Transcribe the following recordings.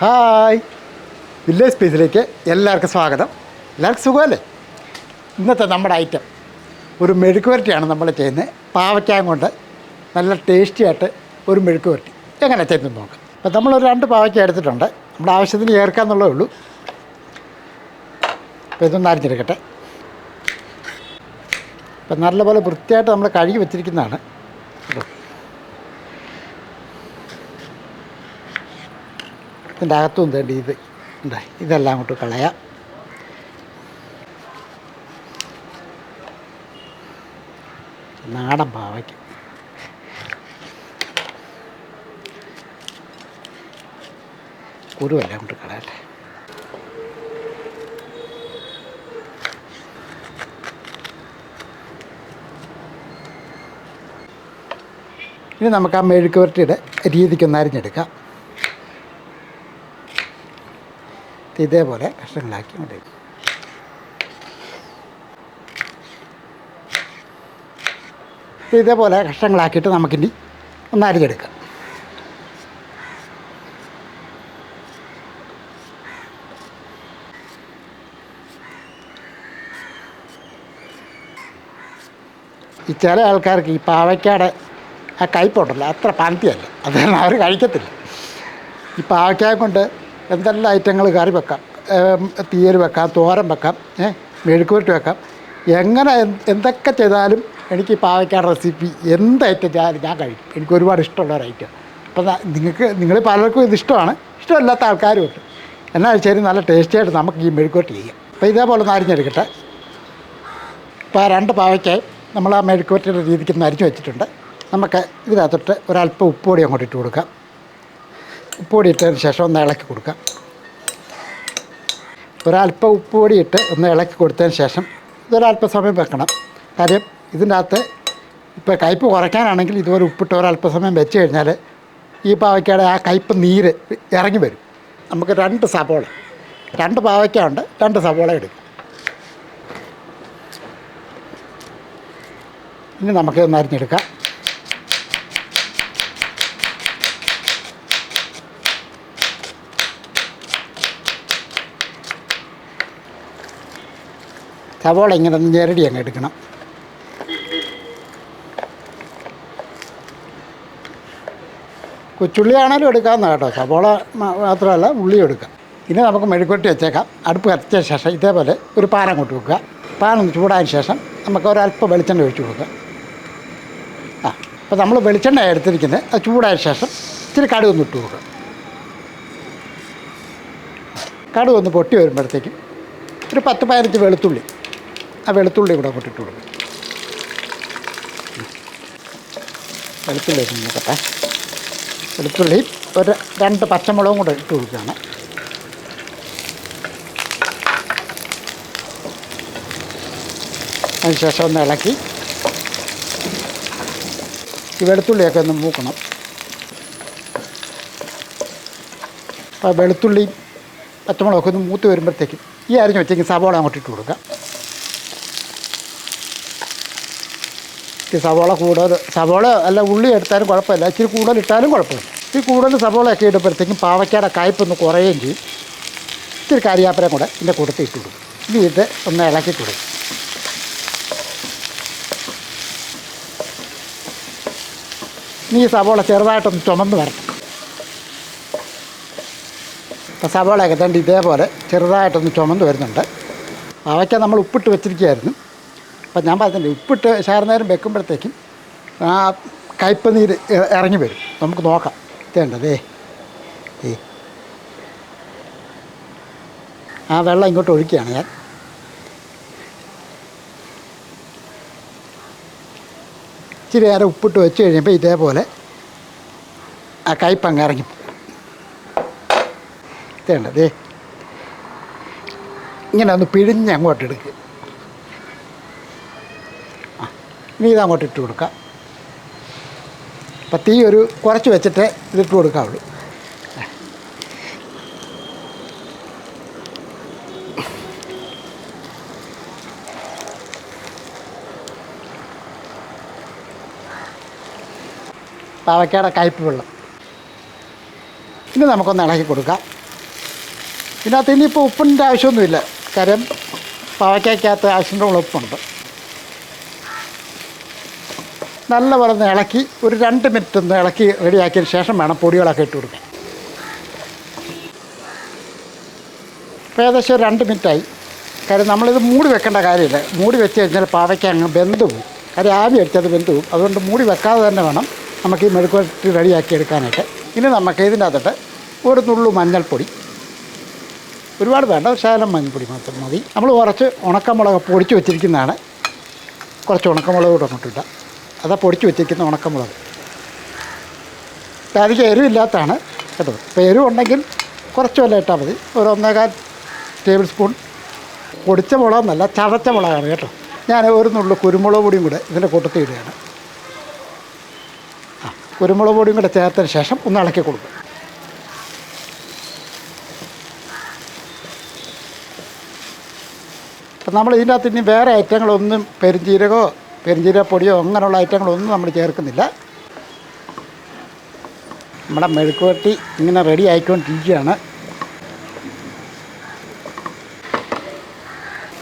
Hi. Village സ്പേസിലേക്ക് എല്ലാവർക്കും സ്വാഗതം. എല്ലാവർക്കും സുഖമല്ലേ? ഇന്നത്തെ നമ്മുടെ ഐറ്റം ഒരു മെഴുക്ക് വരട്ടിയാണ് നമ്മൾ ചെയ്യുന്നത്. പാവയ്ക്കാൻ കൊണ്ട് നല്ല ടേസ്റ്റി ആയിട്ട് ഒരു മെഴുക്ക് വരട്ടി എങ്ങനെ ചെയ്ത് നോക്കാം. അപ്പോൾ നമ്മളൊരു രണ്ട് പാവയ്ക്ക എടുത്തിട്ടുണ്ട്. നമ്മുടെ ആവശ്യത്തിന് ചേർക്കാന്നുള്ളേ ഉള്ളൂ. അപ്പോൾ ഇതൊന്ന് അരിഞ്ഞെടുക്കട്ടെ. അപ്പം നല്ലപോലെ വൃത്തിയായിട്ട് നമ്മൾ കഴുകി വെച്ചിരിക്കുന്നതാണ്. ഇതിന്റെ അകത്തും തേണ്ടി ഇത്. എന്താ ഇതെല്ലാം അങ്ങോട്ട് കളയാം. നാടൻ പാവയ്ക്ക്. കുരുവെല്ലാം അങ്ങോട്ട് കളയട്ടെ. ഇനി നമുക്ക് ആ മെഴുക്ക് വരട്ടിയുടെ രീതിക്കൊന്ന് അരിഞ്ഞെടുക്കാം. ഇതേപോലെ കഷ്ണങ്ങളാക്കി കൊണ്ടു ഇതേപോലെ കഷ്ണങ്ങളാക്കിയിട്ട് നമുക്കിനി ഒന്ന് അരിഞ്ഞെടുക്കാം. ഈ ചില ആൾക്കാർക്ക് ഈ പാവയ്ക്കാടെ ആ കയ്പുണ്ടല്ലോ അത്ര പാന്തിയല്ല. അത് അവർ കഴിക്കത്തില്ല. ഈ പാവയ്ക്കായ കൊണ്ട് എന്തെല്ലാം ഐറ്റങ്ങൾ കറി വെക്കാം? തീയൽ വെക്കാം തോരൻ വെക്കാം ഏ മെഴുക്കുപുരട്ടി വെക്കാം. എങ്ങനെ എന്തൊക്കെ ചെയ്താലും എനിക്ക് പാവയ്ക്കാൻ റെസിപ്പി എന്ത് ഐറ്റം ചെയ്താലും ഞാൻ കഴിക്കും. എനിക്ക് ഒരുപാട് ഇഷ്ടമുള്ള ഒരു ഐറ്റം അപ്പോൾ നിങ്ങൾക്ക് നിങ്ങൾ പലർക്കും ഇത് ഇഷ്ടമാണ്. ഇഷ്ടമില്ലാത്ത ആൾക്കാരും ഉണ്ട്. എന്നാൽ ശരി നല്ല ടേസ്റ്റിയായിട്ട് നമുക്ക് ഈ മെഴുക്കുപുരട്ടി ചെയ്യാം. അപ്പോൾ ഇതേപോലെ ഒന്ന് അരിഞ്ഞെടുക്കട്ടെ. ഇപ്പോൾ ആ രണ്ട് പാവയ്ക്കായി നമ്മൾ ആ മെഴുക്കുപുരട്ടിയുടെ രീതിക്ക് ഒന്ന് അരിഞ്ഞ് വെച്ചിട്ടുണ്ട്. നമുക്ക് ഇതിനകത്തോട്ട് ഒരല്പം ഉപ്പുപൊടി അങ്ങോട്ട് ഇട്ട് കൊടുക്കാം. ഉപ്പുപൊടി ഇട്ടതിന് ശേഷം ഒന്ന് ഇളക്കി കൊടുക്കാം. ഒരല്പം ഉപ്പുപൊടി ഇട്ട് ഒന്ന് ഇളക്കി കൊടുത്തതിന് ശേഷം ഇതൊരല്പം സമയം വെക്കണം. കാര്യം ഇതിന്റെ അകത്ത് ഇപ്പോൾ കയ്പ്പ് കുറയ്ക്കാനാണെങ്കിൽ ഇതുപോലെ ഉപ്പിട്ട് ഒരല്പ സമയം വെച്ച് കഴിഞ്ഞാൽ ഈ പാവയ്ക്കയുടെ ആ കയ്പ്പ് നീര് ഇറങ്ങി വരും. നമുക്ക് രണ്ട് സബോള രണ്ട് പാവയ്ക്ക ഉണ്ട് രണ്ട് സബോള എടുക്കും. ഇനി നമുക്ക് ഒന്ന് സവോള ഇങ്ങനെ ഞെരടി അങ്ങ് എടുക്കണം. കൊച്ചുള്ളി ആണേലും എടുക്കാവുന്ന കേട്ടോ. സവോള മാത്രമല്ല ഉള്ളി എടുക്കാം. ഇനി നമുക്ക് മെഴുക്കുവരട്ടി വെച്ചേക്കാം. അടുപ്പ് കത്തിച്ച ശേഷം ഇതേപോലെ ഒരു പാൻ അങ്ങോട്ട് വെക്കുക. പാൻ ഒന്ന് ചൂടായതിന് ശേഷം നമുക്ക് ഒരല്പം വെളിച്ചെണ്ണ ഒഴിച്ചു കൊടുക്കുക ആ അപ്പോൾ നമ്മൾ വെളിച്ചെണ്ണ എടുത്തിരിക്കുന്നത്. അത് ചൂടായ ശേഷം ഇച്ചിരി കടുക് ഒന്ന് ഇട്ട് കൊടുക്കുക കടുക് ഒന്ന് പൊട്ടി വരുമ്പോഴത്തേക്കും ഒരു പത്ത് പതിനഞ്ച് വെളുത്തുള്ളി ആ വെളുത്തുള്ളി ഇവിടെ ഇട്ട് കൊടുക്കും. വെളുത്തുള്ളി നോക്കട്ടെ. വെളുത്തുള്ളി ഒരു രണ്ട് പച്ചമുളകും കൂടെ ഇട്ട് കൊടുക്കുകയാണ്. അതിനുശേഷം ഒന്ന് ഇളക്കി. ഈ വെളുത്തുള്ളിയൊക്കെ ഒന്ന് മൂക്കണം. ആ വെളുത്തുള്ളിയും പച്ചമുളകൊക്കെ ഒന്ന് മൂത്ത് വരുമ്പോഴത്തേക്കും ഈ അരിഞ്ഞ് വെച്ചെങ്കിൽ സവോള അങ്ങോട്ട് കൊടുക്കാം. സവോള കൂടുതൽ സവോള അല്ല ഉള്ളി എടുത്താലും കുഴപ്പമില്ല. ഇച്ചിരി കൂടുതൽ ഇട്ടാലും കുഴപ്പമില്ല. ഈ കൂടുതൽ സവോളയൊക്കെ ഇടുമ്പോഴത്തേക്കും പാവയ്ക്കയുടെ കായ്പൊന്ന് കുറയുകയും ചെയ്യും. ഇത്തിരി കരിയാപ്പരം കൂടെ ഇതിന്റെ കൂട്ടത്തിൽ ഇട്ട് കൊടുക്കും ഇനി ഇത് ഒന്ന് ഇളക്കി കൊടുക്കും. ഇനി ഈ സവോള ചെറുതായിട്ടൊന്ന് ചുമന്ന് വരണം. അപ്പോൾ സവോളയൊക്കെ തണ്ട് ഇതേപോലെ ചെറുതായിട്ടൊന്ന് ചുമന്ന് വരുന്നുണ്ട്. അവയ്ക്ക നമ്മൾ ഉപ്പിട്ട് വെച്ചിരിക്കുകയായിരുന്നു. അപ്പം ഞാൻ പറഞ്ഞില്ല ഉപ്പിട്ട് ശാരനേരം വെക്കുമ്പോഴത്തേക്കും ആ കയ്പനീര് ഇറങ്ങി വരും. നമുക്ക് നോക്കാം. തേണ്ടതേ ഏ ആ വെള്ളം ഇങ്ങോട്ട് ഒഴിക്കുകയാണ് ഞാൻ. ഇച്ചിരി നേരം ഉപ്പിട്ട് വെച്ച് കഴിയുമ്പോൾ ഇതേപോലെ ആ കയ്പ് അങ്ങ് ഇറങ്ങി തേണ്ടതേ ഇങ്ങനെ ഒന്ന് പിഴിഞ്ഞ് അങ്ങോട്ട് എടുക്കുക ആ ഇനി ഇത് അങ്ങോട്ട് ഇട്ട് കൊടുക്കാം. അപ്പം തീ ഒരു കുറച്ച് വെച്ചിട്ട് ഇതിട്ട് കൊടുക്കാവുള്ളൂ. പാവയ്ക്കയുടെ കയ്പ് വെള്ളം. ഇനി നമുക്കൊന്ന് ഇളക്കി കൊടുക്കാം. ഇതിനകത്ത് ഇനിയിപ്പോൾ ഉപ്പിന്റെ ആവശ്യമൊന്നുമില്ല. കാര്യം പാവയ്ക്കകത്ത് ആവശ്യമുള്ള ഉപ്പുണ്ട്. നല്ലപോലെ ഒന്ന് ഇളക്കി ഒരു രണ്ട് മിനിറ്റ് ഒന്ന് ഇളക്കി റെഡിയാക്കിയതിന് ശേഷം വേണം പൊടികളൊക്കെ ഇട്ട് കൊടുക്കാൻ. ഇപ്പോൾ ഏകദേശം ഒരു രണ്ട് മിനിറ്റായി. കാര്യം നമ്മളിത് മൂടി വെക്കേണ്ട കാര്യമില്ല. മൂടി വെച്ച് കഴിഞ്ഞാൽ പാവയ്ക്ക അങ്ങ് വെന്ത് കാര്യം ആവി അടിച്ചത് വെന്ത് അതുകൊണ്ട് മൂടി വെക്കാതെ തന്നെ വേണം നമുക്ക് ഈ മെഴുക്കുവരട്ടി റെഡിയാക്കി എടുക്കാനായിട്ട് ഇനി നമുക്ക് ഇതിന്റെ അകത്തോട്ട് ഒരു നുള്ളു മഞ്ഞൾപ്പൊടി. ഒരുപാട് വേണ്ട ശകലം മഞ്ഞൾപ്പൊടി മാത്രം മതി. നമ്മൾ കുറച്ച് ഉണക്കമുളക് പൊടിച്ച് വെച്ചിരിക്കുന്നതാണ്. കുറച്ച് ഉണക്കമുളക് കൂടെ അങ്ങോട്ടില്ല അതാ പൊടിച്ച് വെച്ചിരിക്കുന്ന ഉണക്കമുളക്. അധികം എരിവില്ലാത്തതാണ് കേട്ടോ. ഇപ്പോൾ എരിവുണ്ടെങ്കിൽ കുറച്ച് വല്ല ഇട്ടാൽ മതി. ഒരു ഒന്നേകാൽ ടേബിൾ സ്പൂൺ പൊടിച്ച മുളകെന്നല്ല ചതച്ച മുളകാണ് കേട്ടോ. ഞാൻ ഒരു നുള്ളു കുരുമുളക് പൊടിയും കൂടെ ഇതിന്റെ കൂട്ടത്തിൽ ഇടുകയാണ്. ആ കുരുമുളക് പൊടിയും കൂടെ ചേർത്തതിന് ശേഷം ഒന്ന് ഇളക്കി കൊടുക്കും. അപ്പം നമ്മൾ ഇതിന്റെ അകത്ത് ഇനി വേറെ ഐറ്റങ്ങളൊന്നും പെരുംജീരകമോ പെരുംജീരകപ്പൊടിയോ അങ്ങനെയുള്ള ഐറ്റങ്ങളൊന്നും നമ്മൾ ചേർക്കുന്നില്ല. നമ്മുടെ മെഴുക്കുവരട്ടി ഇങ്ങനെ റെഡി ആയിക്കൊണ്ടിരിക്കുകയാണ്.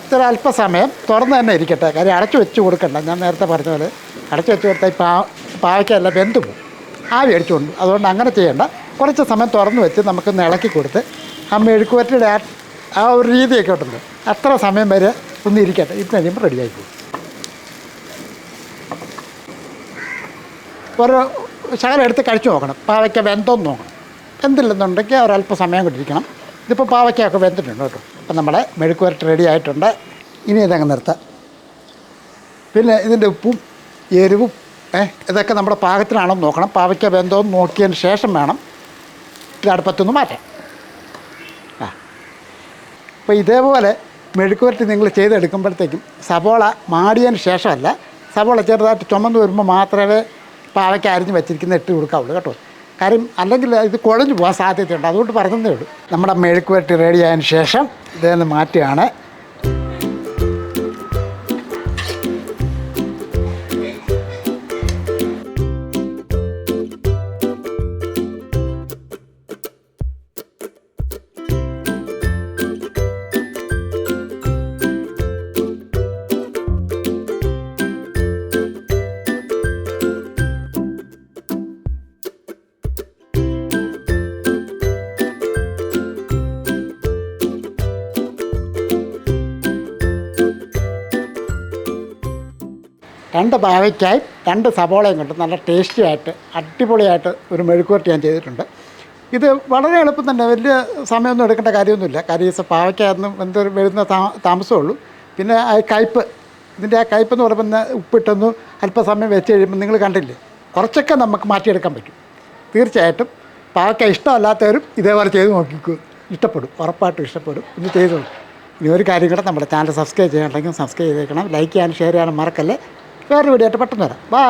ഇത്ര അല്പസമയം തുറന്ന് തന്നെ ഇരിക്കട്ടെ. കാര്യം അടച്ചു വെച്ച് കൊടുക്കണ്ട. ഞാൻ നേരത്തെ പറഞ്ഞ പോലെ അടച്ചു വെച്ച് കൊടുത്താൽ പാ പാവയ്ക്കല്ല വെന്ത് പോകും. ആവി അടിച്ചുകൊണ്ട്. അതുകൊണ്ട് അങ്ങനെ ചെയ്യേണ്ട. കുറച്ച് സമയം തുറന്ന് വെച്ച് നമുക്കൊന്ന് ഇളക്കി കൊടുത്ത് ആ മെഴുക്കുവരട്ടിയുടെ ആ ഒരു രീതിയൊക്കെ ഉണ്ടല്ലോ. അത്ര സമയം വരെ ഒന്ന് ഇരിക്കട്ടെ. ഇത് കഴിയുമ്പോൾ റെഡിയായി പോകും ഒരു ശകലം എടുത്ത് കഴിച്ചു നോക്കണം. പാവയ്ക്ക വെന്തോന്ന് നോക്കണം. വെന്തില്ലെന്നുണ്ടെങ്കിൽ ഒരല്പ സമയം കൊണ്ടിരിക്കണം ഇതിപ്പോൾ പാവയ്ക്കൊക്കെ വെന്തിട്ടുണ്ട് കേട്ടോ. അപ്പം നമ്മുടെ മെഴുക്കുവരട്ട് റെഡി ആയിട്ടുണ്ട്. ഇനി ഇതങ്ങ് നിർത്താം. പിന്നെ ഇതിന്റെ ഉപ്പും എരിവും ഏ ഇതൊക്കെ നമ്മുടെ പാകത്തിനാണോ നോക്കണം. പാവയ്ക്ക വെന്തോന്ന് നോക്കിയതിന് ശേഷം വേണം ഇത് അടുപ്പത്തുനിന്ന് മാറ്റാം ആ. അപ്പോൾ ഇതേപോലെ മെഴുക്കുവരട്ടി നിങ്ങൾ ചെയ്തെടുക്കുമ്പോഴത്തേക്കും സവോള മാടിയതിന് ശേഷമല്ല സവോള ചെറുതായിട്ട് ചുമന്ന് വരുമ്പോൾ മാത്രമേ പാവയ്ക്ക് അരിഞ്ഞ് വെച്ചിരിക്കുന്ന ഇട്ട് കൊടുക്കാവുള്ളൂ കേട്ടോ. കാര്യം അല്ലെങ്കിൽ ഇത് കുഴഞ്ഞു പോകാൻ സാധ്യതയുണ്ട്. അതുകൊണ്ട് പറഞ്ഞതേ ഉള്ളൂ. നമ്മുടെ മെഴുക്കുവരട്ടി റെഡി ശേഷം ശേഷം നിന്ന് മാറ്റുകയാണ്. രണ്ട് പാവയ്ക്കായി രണ്ട് സവോളയും കൊണ്ട് നല്ല ടേസ്റ്റിയായിട്ട് അടിപൊളിയായിട്ട് ഒരു മെഴുക്കുവരട്ടി ഞാൻ ചെയ്തിട്ടുണ്ട്. ഇത് വളരെ എളുപ്പം തന്നെ വലിയ സമയമൊന്നും എടുക്കേണ്ട കാര്യമൊന്നുമില്ല. കാര്യം പാവയ്ക്കായിരുന്നു എന്തൊരു വരുന്ന താ- താമസമേ ഉള്ളൂ. പിന്നെ ആ കയ്പ്പ് ഇതിന്റെ ആ കയ്പ്പ് എന്ന് പറയുമ്പോൾ ഉപ്പിട്ടൊന്ന് അല്പസമയം വെച്ച് കഴിയുമ്പോൾ നിങ്ങൾ കണ്ടില്ലേ കുറച്ചൊക്കെ നമുക്ക് മാറ്റിയെടുക്കാൻ പറ്റും. തീർച്ചയായിട്ടും പാവയ്ക്ക ഇഷ്ടമല്ലാത്തവരും ഇതേപോലെ ചെയ്ത് നോക്കിക്കൂ. ഇഷ്ടപ്പെടും ഉറപ്പായിട്ടും ഇഷ്ടപ്പെടും. ഇന്ന് ചെയ്തോളൂ. ഇനി ഒരു കാര്യം കൂടെ നമ്മുടെ ചാനൽ സബ്സ്ക്രൈബ് ചെയ്യാനുണ്ടെങ്കിൽ സബ്സ്ക്രൈബ് ചെയ്തേക്കണം. ലൈക്ക് ചെയ്യാനും ഷെയർ ചെയ്യാനും മറക്കല്ലേ. വേറൊരു വീഡിയോ ആയിട്ട് പെട്ടെന്ന് വരാം. ബൈ